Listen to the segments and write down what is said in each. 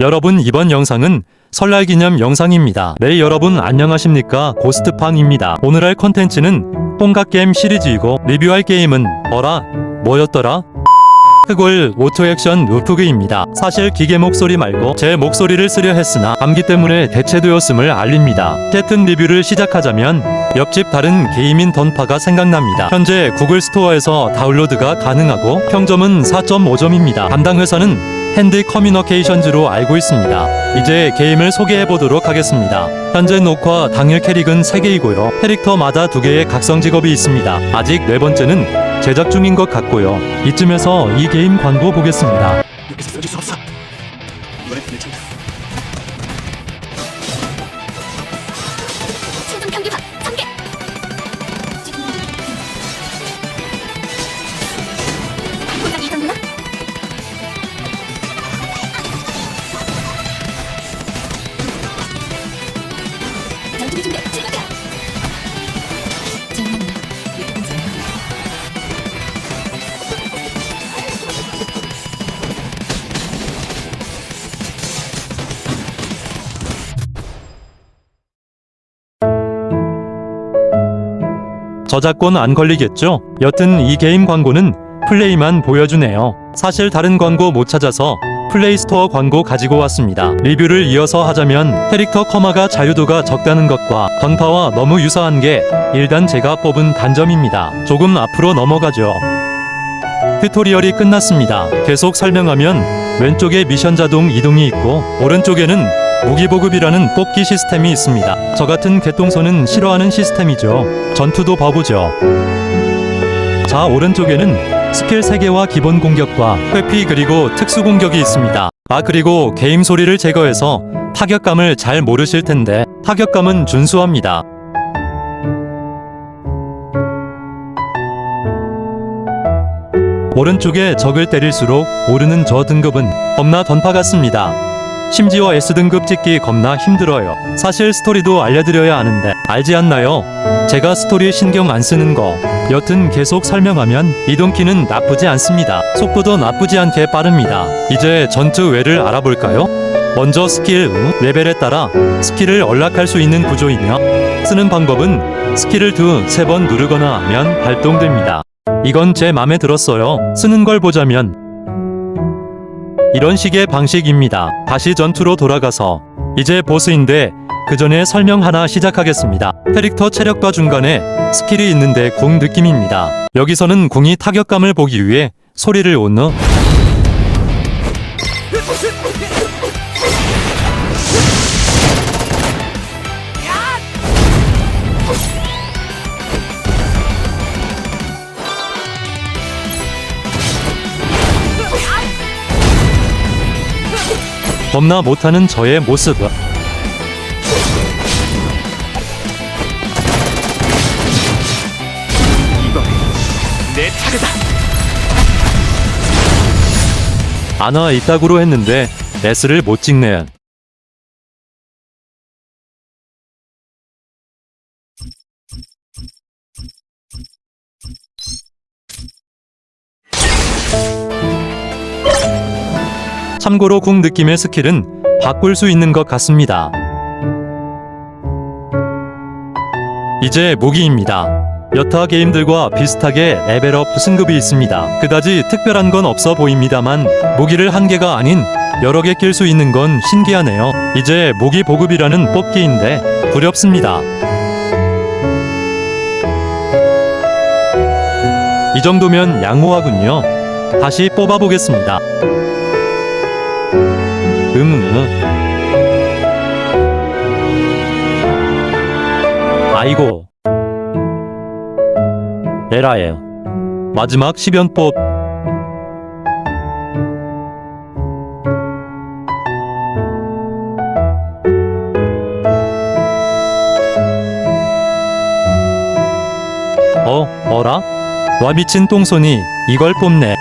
여러분 이번 영상은 설날 기념 영상입니다. 네 여러분 안녕하십니까 고스트팡입니다. 오늘 할 컨텐츠는 뽕갓게임 시리즈이고 리뷰할 게임은 어라 뭐였더라? 흑월 오토 액션 루프그입니다. 사실 기계 목소리 말고 제 목소리를 쓰려 했으나 감기 때문에 대체되었음을 알립니다. 같은 리뷰를 시작하자면 옆집 다른 게임인 던파가 생각납니다. 현재 구글 스토어에서 다운로드가 가능하고 평점은 4.5점입니다. 담당 회사는 핸드 커뮤니케이션즈로 알고 있습니다. 이제 게임을 소개해 보도록 하겠습니다. 현재 녹화 당일 캐릭은 3개이고요. 캐릭터마다 2개의 각성 직업이 있습니다. 아직 네 번째는 제작 중인 것 같고요. 이쯤에서 이 게임 광고 보겠습니다. 여기서. 저작권 안 걸리겠죠? 여튼 이 게임 광고는 플레이만 보여주네요. 사실 다른 광고 못 찾아서 플레이스토어 광고 가지고 왔습니다. 리뷰를 이어서 하자면 캐릭터 커마가 자유도가 적다는 것과 던파와 너무 유사한 게 일단 제가 뽑은 단점입니다. 조금 앞으로 넘어가죠. 튜토리얼이 끝났습니다. 계속 설명하면 왼쪽에 미션 자동 이동이 있고 오른쪽에는 무기 보급이라는 뽑기 시스템이 있습니다. 저 같은 개똥손은 싫어하는 시스템이죠. 전투도 봐보죠. 자, 오른쪽에는 스킬 3개와 기본 공격과 회피 그리고 특수 공격이 있습니다. 아, 그리고 게임 소리를 제거해서 타격감을 잘 모르실 텐데 타격감은 준수합니다. 오른쪽에 적을 때릴수록 오르는 저 등급은 겁나 던파 같습니다. 심지어 S등급 찍기 겁나 힘들어요. 사실 스토리도 알려드려야 하는데 알지 않나요? 제가 스토리 신경 안 쓰는 거. 여튼 계속 설명하면 이동키는 나쁘지 않습니다. 속도도 나쁘지 않게 빠릅니다. 이제 전투 외를 알아볼까요? 먼저 스킬 응, 레벨에 따라 스킬을 언락할 수 있는 구조이며 쓰는 방법은 스킬을 두 세 번 누르거나 하면 발동됩니다. 이건 제 맘에 들었어요. 쓰는 걸 보자면 이런 식의 방식입니다. 다시 전투로 돌아가서 이제 보스인데 그 전에 설명 하나 시작하겠습니다. 캐릭터 체력과 중간에 스킬이 있는데 궁 느낌입니다. 여기서는 궁이 타격감을 보기 위해 소리를 온누 겁나 못하는 저의 모습. 내 차례다. 아나 이따구로 했는데 S를 못 찍네. 참고로 궁 느낌의 스킬은 바꿀 수 있는 것 같습니다. 이제 무기입니다. 여타 게임들과 비슷하게 레벨업 승급이 있습니다. 그다지 특별한 건 없어 보입니다만 무기를 한 개가 아닌 여러 개 낄 수 있는 건 신기하네요. 이제 무기 보급이라는 뽑기인데 두렵습니다. 이 정도면 양호하군요. 다시 뽑아보겠습니다. 음, 음. 아이고. 에라예요. 마지막 10연법. 어, 어라? 와 미친 똥손이 이걸 뽑네.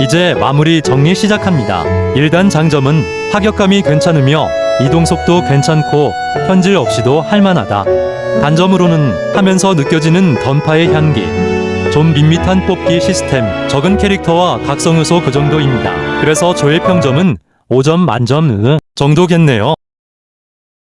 이제 마무리 정리 시작합니다. 일단 장점은 타격감이 괜찮으며 이동 속도 괜찮고 현질 없이도 할만하다. 단점으로는 하면서 느껴지는 던파의 향기. 좀 밋밋한 뽑기 시스템, 적은 캐릭터와 각성 요소 그 정도입니다. 그래서 저의 평점은 5점 만점 으 정도겠네요.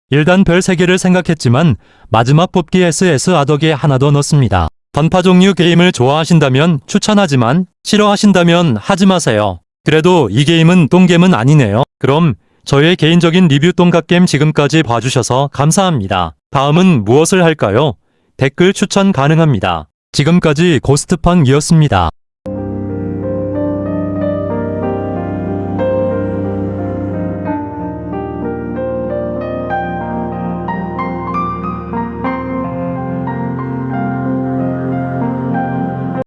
일단 별 3개를 생각했지만 마지막 뽑기 SS 아덕에 하나 더 넣습니다. 던파 종류 게임을 좋아하신다면 추천하지만 싫어하신다면 하지 마세요. 그래도 이 게임은 똥겜은 아니네요. 그럼 저의 개인적인 리뷰 똥갓겜 지금까지 봐주셔서 감사합니다. 다음은 무엇을 할까요? 댓글 추천 가능합니다. 지금까지 고스트팡이었습니다.